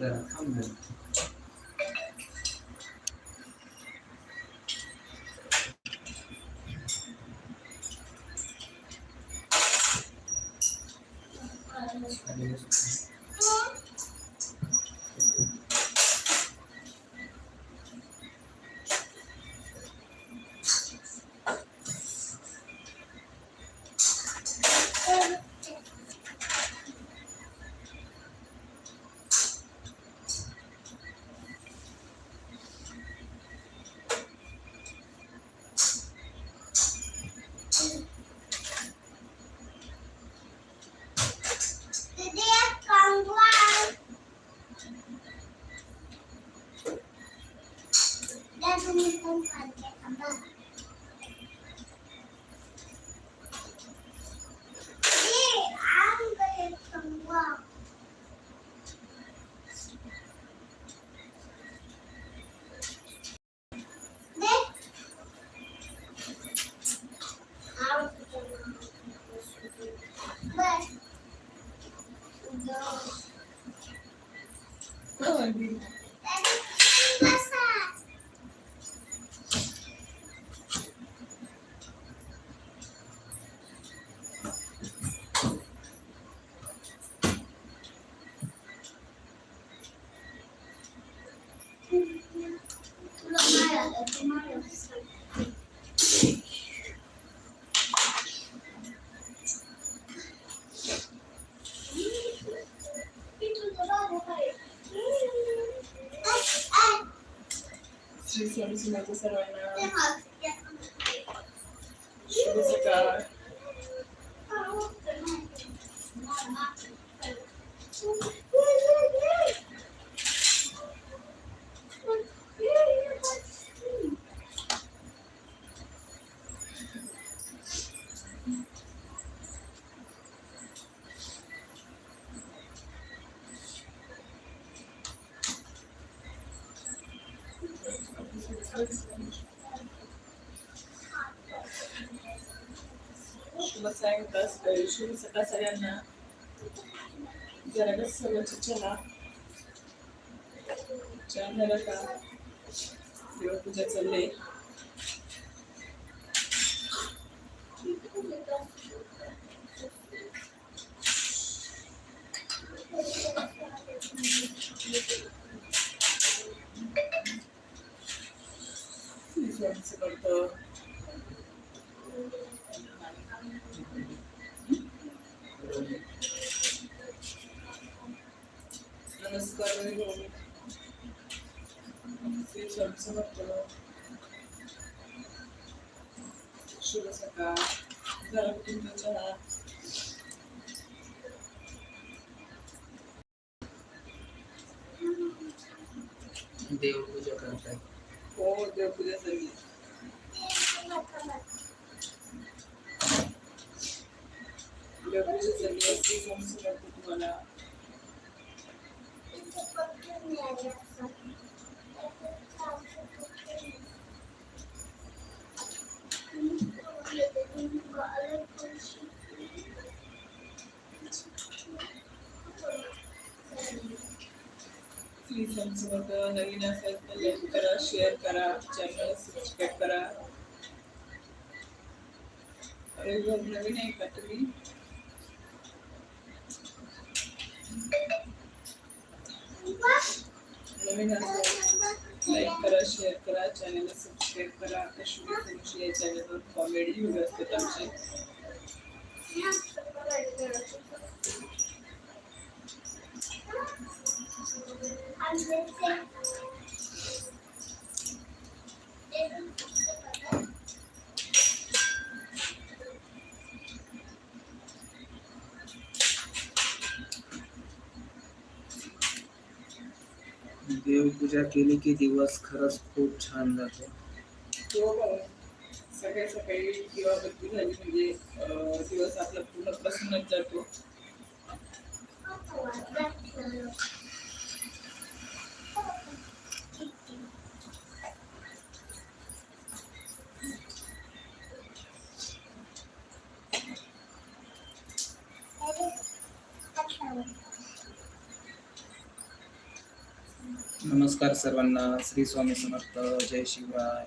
थांब थांब जरा थांब जरा Lord This one is not the right now. Choose a car. Thank uh, you. सायंकाळ सकाळी शुभ सकाळ सगळ्यांना जरा सर्वांची चहा चहा झाला का देवपूजा चालले शुभ सकाळ जरा तुमचा चहा. देवपूजा करताय. हो देवपूजा झाली देवपूजा झाली समर्थ तुम्हाला. प्लीज़ नवीन असेल तर लाईक करा शेअर करा चॅनल सबस्क्राईब करा। अरे बघ, नवीन आहे का तुम्ही नवीन असेल लाईक करा शेअर करा चॅनलला सबस्क्राईब करा कश्मीर थोडीशी या चॅनलवर कॉमेडी व्हिडिओ असतात आमचे देवपूजा केली की दिवस खरंच खूप छान जातो. हो, हो. सकाळी सकाळी किंवा बत्ती झाली म्हणजे दिवस आपला पूर्ण प्रसन्नच जातो. नमस्कार सर्वांना. श्री स्वामी समर्थ. जय शिवराय.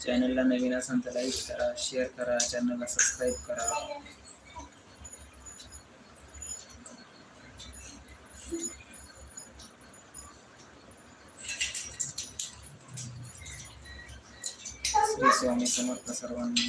चॅनलला नवीन असाल तर लाईक करा शेअर करा चॅनलला सबस्क्राईब करा. श्री स्वामी समर्थ सर्वांना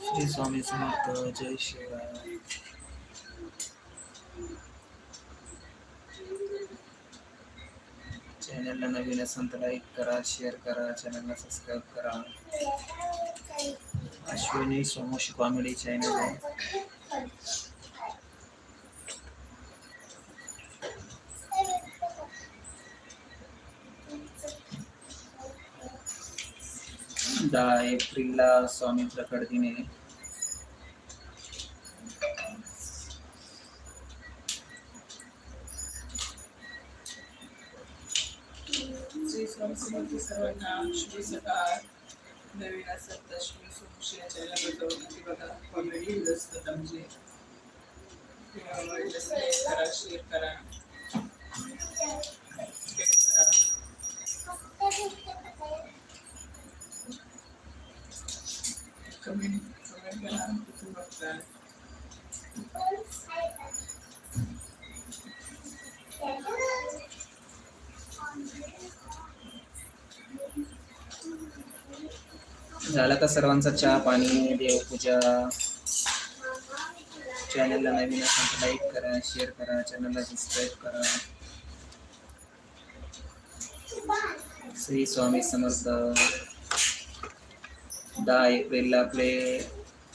श्री स्वामी समर्थ जय शिवराय चॅनलला नवीन असाल तर लाईक करा शेअर करा चॅनलला सबस्क्राईब करा. अश्विनी सोमोशी कॉमेडी चॅनल आहे. दहा एप्रिलला स्वामी प्रकट दिने आहे श्री स्वामी समर्थ सर्वांना श्री सकाळ नवीन असत तर श्री सोमशी या बघा कॉमेडी व्हिडिओ असतात आमचे करा शेअर करा सबस्क्राईब कमेंट कमेंट करा कुठून बघताय झाला का सर्वांचा चहा पाणी देवपूजा. चॅनलला नवीन असेल लाईक करा शेअर करा चॅनलला सबस्क्राईब करा. श्री स्वामी समर्थ. दहा एप्रिलला आपले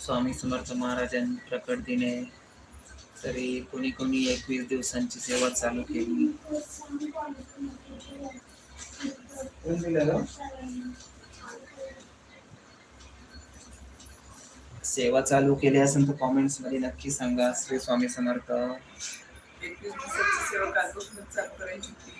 स्वामी समर्थ महाराजां प्रकट दिने. तरी कोणी कोणी एकवीस दिवसांची सेवा चालू केली कोण दिलं सेवा चालू केली असेल तर कॉमेंट्समध्ये नक्की सांगा. श्री स्वामी समर्थ. एकवीस दिवसाची सेवा कालपासूनच चालू करायची होती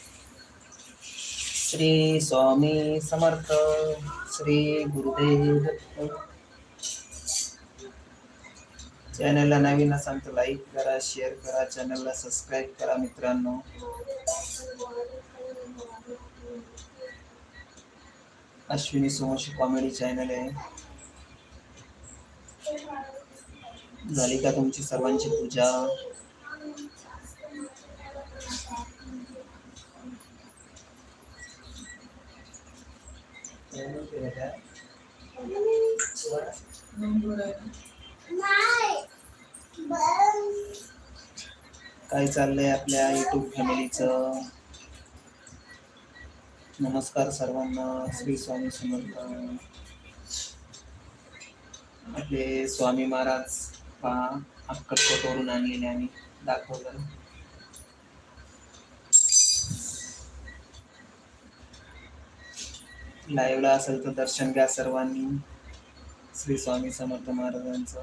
श्री स्वामी समर्थ श्री गुरुदेव चॅनलला नवीन असाल तर लाईक करा शेअर करा चॅनलला सबस्क्राईब करा मित्रांनो. अश्विनी सोमशी कॉमेडी चॅनल आहे. झाली का तुमची सर्वांची पूजा? काय चाललंय आपल्या युट्यूब फॅमिलीचं? नमस्कार सर्वांना श्री स्वामी समर्थ. आपले स्वामी महाराज पहा अक्कलकोटवरून आणलेले आम्ही दाखवलं. लाईव्हला असेल तर दर्शन घ्या सर्वांनी. श्री स्वामी समर्थ महाराजांचं.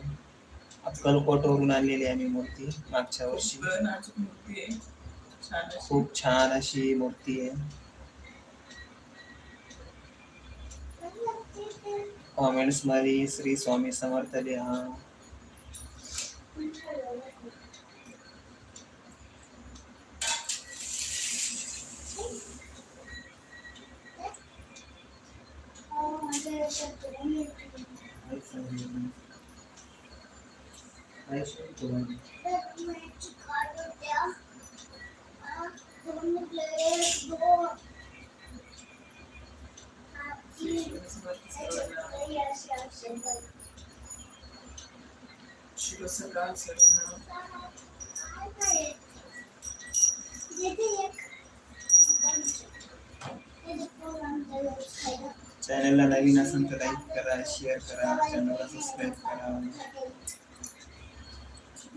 अक्कलकोटवरून आणलेली आम्ही मूर्ती मागच्या वर्षी. खूप छान अशी खूप छान अशी मूर्ती आहे. कॉमेंट्समध्ये श्री स्वामी समर्थ लिहा. काय सांगू? काय सांगू तुला? मिरची काढू द्या हा, दोन प्लेट दोन हा, तीन. स्वामी समर्थ सर्वांना त्याच्याकडे असे असे बघ. शुभ सकाळ सर्वांना काय काय येते एक ते पोरांच्या व्यवसायाला चॅनलला नवीन असेल तर लाईक करा शेअर करा चॅनलला सबस्क्राईब करा.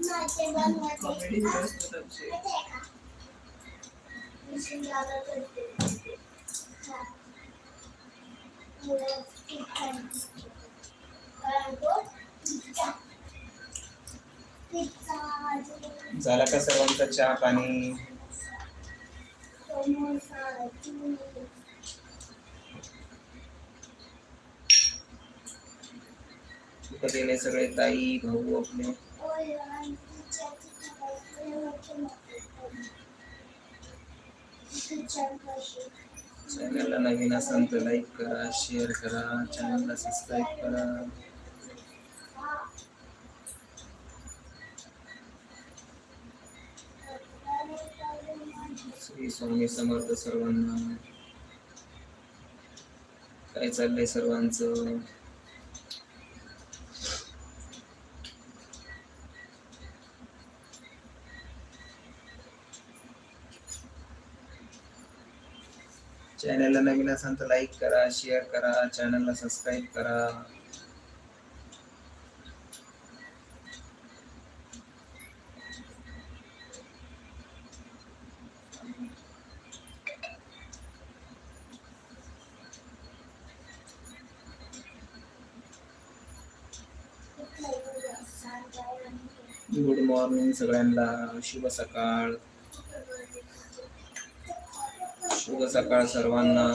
झाला का सर्वांचा चहा पाणी आमचे माहिती आहे का? मिशन लावलं तर ते- हा. मुलं चिकन. कारण तो पिझ्झा. पिझ्झा, अजून झाला का सर्वांचा चहा पाणी समोसा, सगळे ताई भाऊ आपले. चॅनलला नवीन असाल तर लाईक करा शेअर करा चॅनलला सबस्क्राईब करा. श्री स्वामी समर्थ सर्वांना. काय चाललंय सर्वांचं? चॅनलला नवीन असाल तर लाईक करा शेअर करा चॅनलला सबस्क्राईब करा. गुड मॉर्निंग सगळ्यांना. शुभ सकाळ. शुभ सकाळ सर्वांना.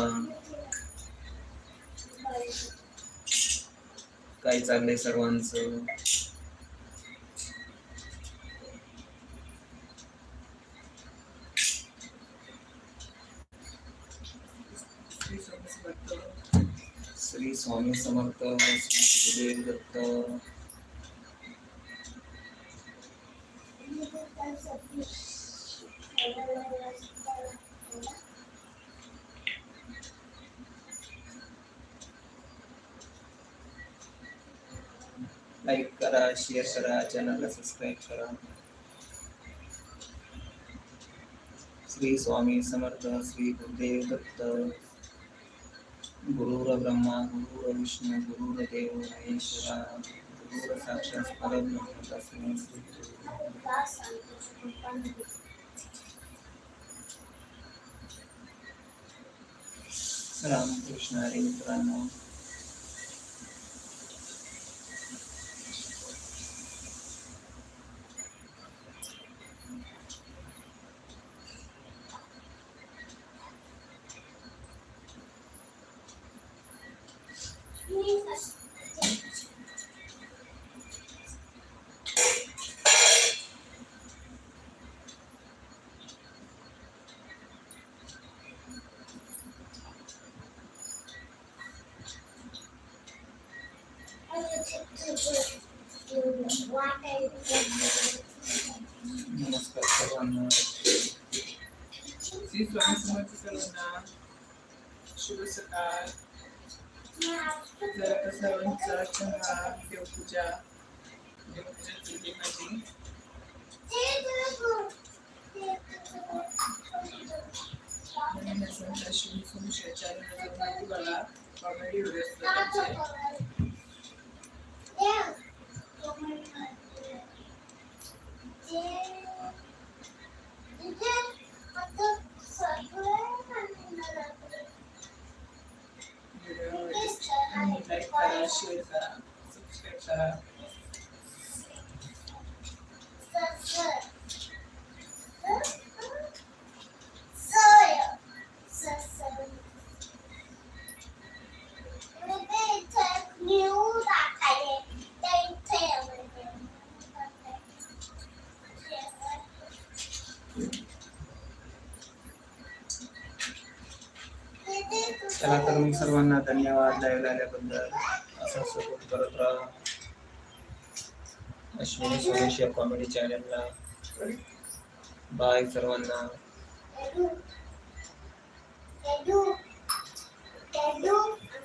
काय चाललंय सर्वांच? श्री स्वामी समर्थ श्री स्वामी समर्थ श्री गुरुदेव दत्त. शेअर करा चॅनलला सबस्क्राईब करा श्री स्वामी समर्थ श्री गुरुदेव दत्त गुरुर ब्रह्मा गुरुर विष्णू गुरुर देव महेश्वरा गुरुर साक्षात परब्रह्म तस्मै श्री गुरुदेव रामकृष्ण हरी मित्रांनो नमस्कार सर्वांना श्री स्वामी समर्थ सर्वांना शुभ सकाळ जरा सर्वांचा चहा देवपूजा देवपूजा केली माझी नवीन असेल कॉमेडी व्हिडिओ चला तर मग सर्वांना धन्यवाद. लाईव्ह आल्याबद्दल असा सपोर्ट करत राहा. अश्विनी सोमेशिया कॉमेडी चॅनलला बाय सर्वांना.